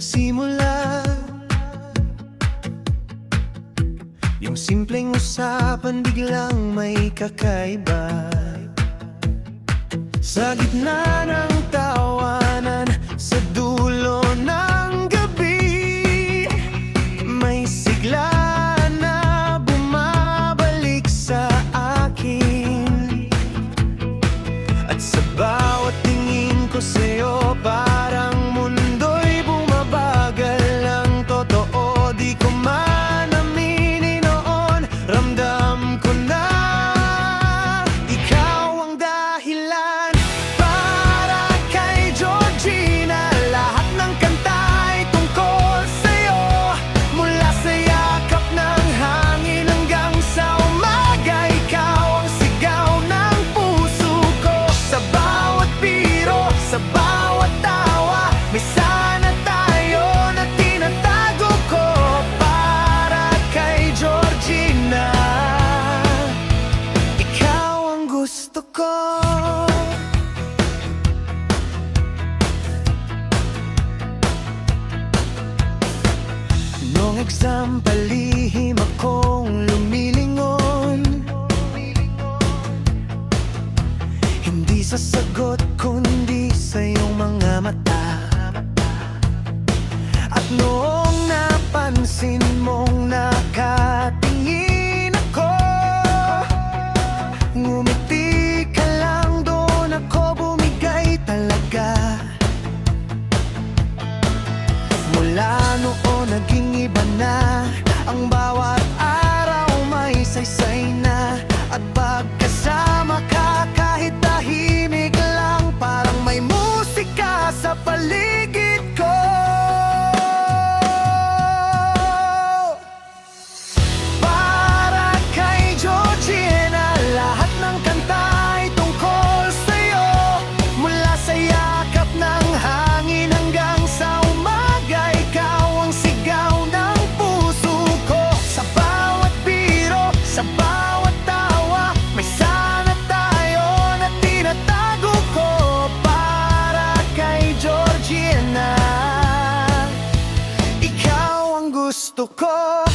nagsimula. Yung simpleng usapan biglang may kakaiba. Sa gitna ng tawanan Sa dulo ng biro, sa bawat tawa. May sana tayo na tinatago ko Para kay Georgina. Ikaw ang gusto ko. Nung exam palihim akong lumilingon Hindi sa napansin mong nakatingin ako. Lang doon ako bumigay talaga. Mula noon naging iba na Ang bawat gusto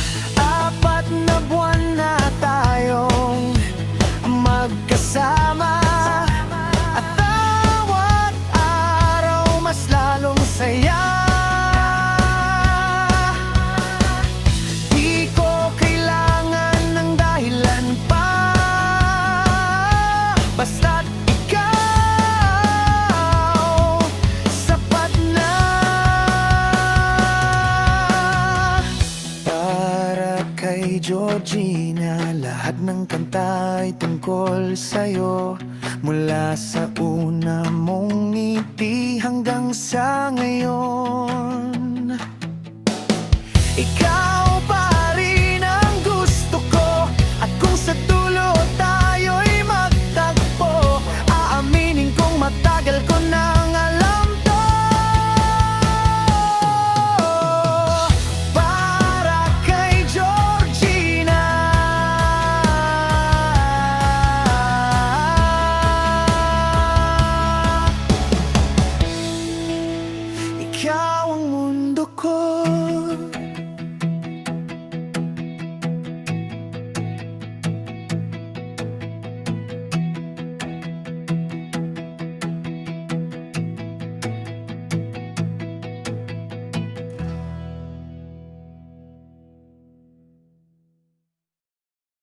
Mary Georgina Lahat ng kanta ay tungkol sa'yo. Mula sa una mong ngiti hanggang sa ngayon. Ikaw